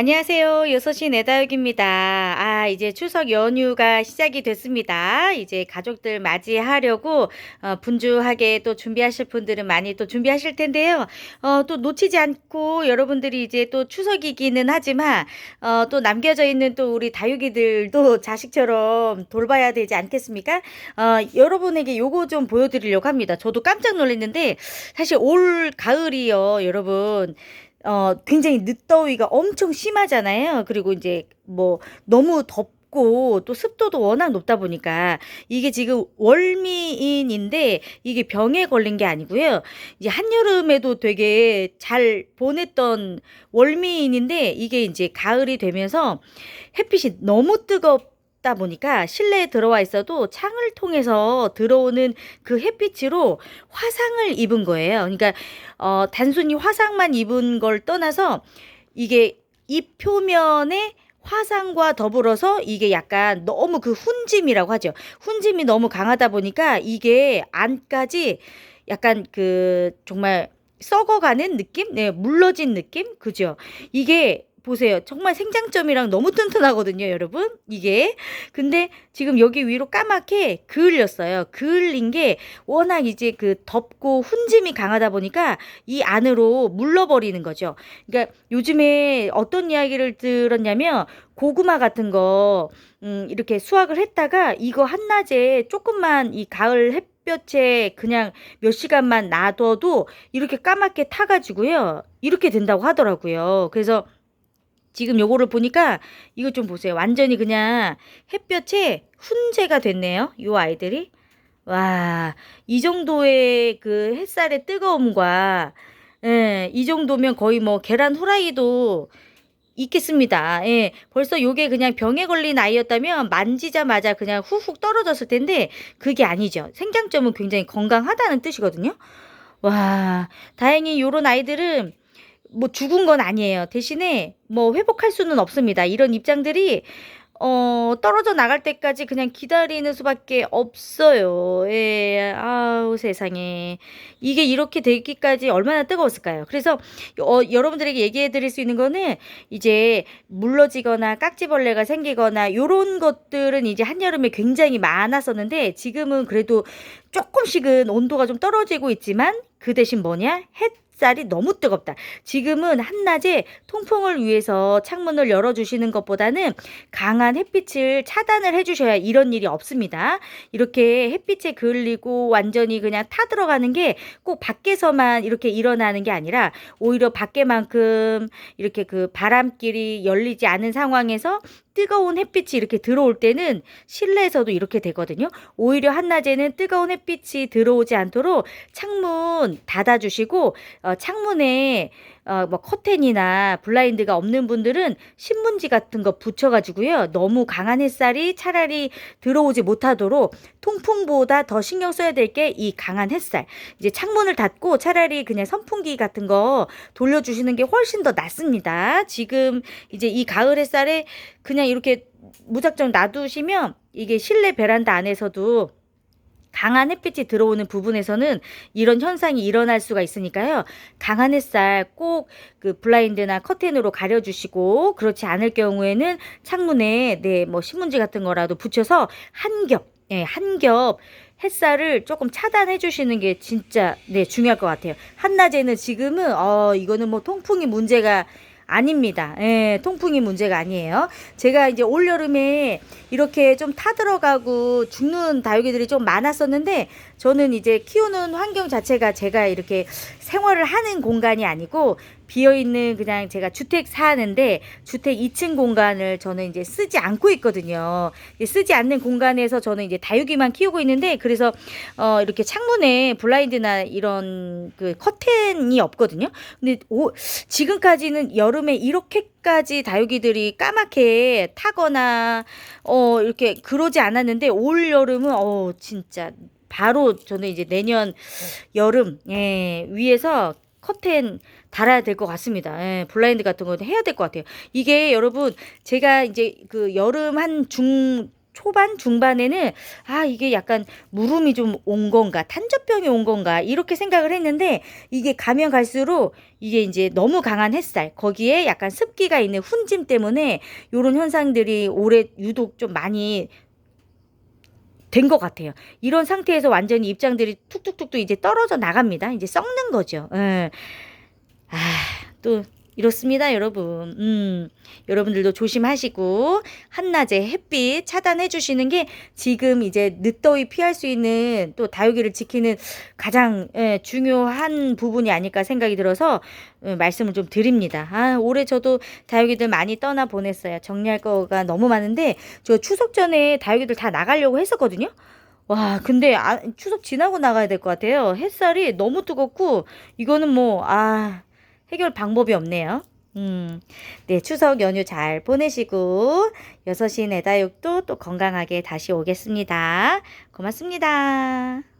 안녕하세요. 여섯시 내다육입니다. 아, 이제 추석 연휴가 시작이 됐습니다. 이제 가족들 맞이하려고 어, 분주하게 또 준비하실 분들은 많이 또 준비하실 텐데요. 어, 또 놓치지 않고 여러분들이 이제 또 추석이기는 하지만 어, 또 남겨져 있는 또 우리 다육이들도 자식처럼 돌봐야 되지 않겠습니까? 어, 여러분에게 요거 좀 보여드리려고 합니다. 저도 깜짝 놀랐는데 사실 올 가을이요, 여러분. 어, 굉장히 늦더위가 엄청 심하잖아요. 그리고 이제 뭐 너무 덥 고 또 습도도 워낙 높다 보니까 이게 지금 월미인인데 이게 병에 걸린 게 아니고요. 이제 한여름에도 되게 잘 보냈던 월미인인데 이게 이제 가을이 되면서 햇빛이 너무 뜨겁 다 보니까 실내에 들어와 있어도 창을 통해서 들어오는 그 햇빛으로 화상을 입은 거예요. 그러니까 어 단순히 화상만 입은 걸 떠나서 이게 잎 표면에 화상과 더불어서 이게 약간 너무 그 훈짐이라고 하죠. 훈짐이 너무 강하다 보니까 이게 안까지 약간 그 정말 썩어가는 느낌? 네, 물러진 느낌? 그죠? 이게 보세요. 정말 생장점이랑 너무 튼튼하거든요, 여러분. 이게. 근데 지금 여기 위로 까맣게 그을렸어요. 그을린 게 워낙 이제 그 덥고 훈짐이 강하다 보니까 이 안으로 물러버리는 거죠. 그러니까 요즘에 어떤 이야기를 들었냐면 고구마 같은 거, 음, 이렇게 수확을 했다가 이거 한낮에 조금만 이 가을 햇볕에 그냥 몇 시간만 놔둬도 이렇게 까맣게 타가지고요. 이렇게 된다고 하더라고요. 그래서 지금 요거를 보니까 이거 좀 보세요. 완전히 그냥 햇볕에 훈제가 됐네요. 요 아이들이. 와, 이 정도의 그 햇살의 뜨거움과 예, 이 정도면 거의 뭐 계란 후라이도 있겠습니다. 예, 벌써 요게 그냥 병에 걸린 아이였다면 만지자마자 그냥 후훅 떨어졌을 텐데 그게 아니죠. 생장점은 굉장히 건강하다는 뜻이거든요. 와, 다행히 요런 아이들은 뭐 죽은 건 아니에요. 대신에 뭐 회복할 수는 없습니다. 이런 입장들이 어, 떨어져 나갈 때까지 그냥 기다리는 수밖에 없어요. 예, 아우, 세상에. 이게 이렇게 되기까지 얼마나 뜨거웠을까요? 그래서, 어, 여러분들에게 얘기해 드릴 수 있는 거는, 이제, 물러지거나 깍지벌레가 생기거나, 요런 것들은 이제 한여름에 굉장히 많았었는데, 지금은 그래도 조금씩은 온도가 좀 떨어지고 있지만, 그 대신 뭐냐? 햇 햇살이 너무 뜨겁다. 지금은 한낮에 통풍을 위해서 창문을 열어주시는 것보다는 강한 햇빛을 차단을 해주셔야 이런 일이 없습니다. 이렇게 햇빛에 그을리고 완전히 그냥 타들어가는 게 꼭 밖에서만 이렇게 일어나는 게 아니라 오히려 밖에만큼 이렇게 그 바람길이 열리지 않은 상황에서 뜨거운 햇빛이 이렇게 들어올 때는 실내에서도 이렇게 되거든요. 오히려 한낮에는 뜨거운 햇빛이 들어오지 않도록 창문 닫아주시고 어, 창문에 어, 뭐 커튼이나 블라인드가 없는 분들은 신문지 같은 거 붙여가지고요. 너무 강한 햇살이 차라리 들어오지 못하도록 통풍보다 더 신경 써야 될 게 이 강한 햇살. 이제 창문을 닫고 차라리 그냥 선풍기 같은 거 돌려주시는 게 훨씬 더 낫습니다. 지금 이제 이 가을 햇살에 그냥 이렇게 무작정 놔두시면 이게 실내 베란다 안에서도 강한 햇빛이 들어오는 부분에서는 이런 현상이 일어날 수가 있으니까요. 강한 햇살 꼭 그 블라인드나 커튼으로 가려주시고 그렇지 않을 경우에는 창문에 네뭐 신문지 같은 거라도 붙여서 한 겹, 예, 한 겹 햇살을 조금 차단해 주시는 게 진짜 네 중요할 것 같아요. 한낮에는 지금은 어 이거는 뭐 통풍이 문제가 아닙니다. 예, 통풍이 문제가 아니에요. 제가 이제 올 여름에 이렇게 좀 타들어가고 죽는 다육이들이 좀 많았었는데 저는 이제 키우는 환경 자체가 제가 이렇게 생활을 하는 공간이 아니고 비어있는 그냥 제가 주택 사는데 주택 2층 공간을 저는 이제 쓰지 않고 있거든요. 쓰지 않는 공간에서 저는 이제 다육이만 키우고 있는데 그래서 어 이렇게 창문에 블라인드나 이런 그 커튼이 없거든요. 근데 오, 지금까지는 여름에 이렇게 까지 다육이들이 까맣게 타거나 어 이렇게 그러지 않았는데 올 여름은 어 진짜 바로 저는 이제 내년 여름 예, 위에서 커튼 달아야 될 것 같습니다. 예, 블라인드 같은 거 해야 될 것 같아요. 이게 여러분 제가 이제 그 여름 한 중 초반 중반에는 아 이게 약간 무름이 좀 온 건가 탄저병이 온 건가 이렇게 생각을 했는데 이게 가면 갈수록 이게 이제 너무 강한 햇살 거기에 약간 습기가 있는 훈짐 때문에 요런 현상들이 올해 유독 좀 많이 된것 같아요. 이런 상태에서 완전히 입장들이 툭툭툭 또 이제 떨어져 나갑니다. 이제 썩는 거죠. 예. 아, 또 이렇습니다, 여러분. 음, 여러분들도 조심하시고 한낮에 햇빛 차단해 주시는 게 지금 이제 늦더위 피할 수 있는 또 다육이를 지키는 가장 예, 중요한 부분이 아닐까 생각이 들어서 어, 말씀을 좀 드립니다. 아, 올해 저도 다육이들 많이 떠나 보냈어요. 정리할 거가 너무 많은데 저 추석 전에 다육이들 다 나가려고 했었거든요. 와, 근데 아, 추석 지나고 나가야 될 것 같아요. 햇살이 너무 뜨겁고 이거는 뭐 아, 해결 방법이 없네요. 음, 네, 추석 연휴 잘 보내시고, 6시 내다육도 또 건강하게 다시 오겠습니다. 고맙습니다.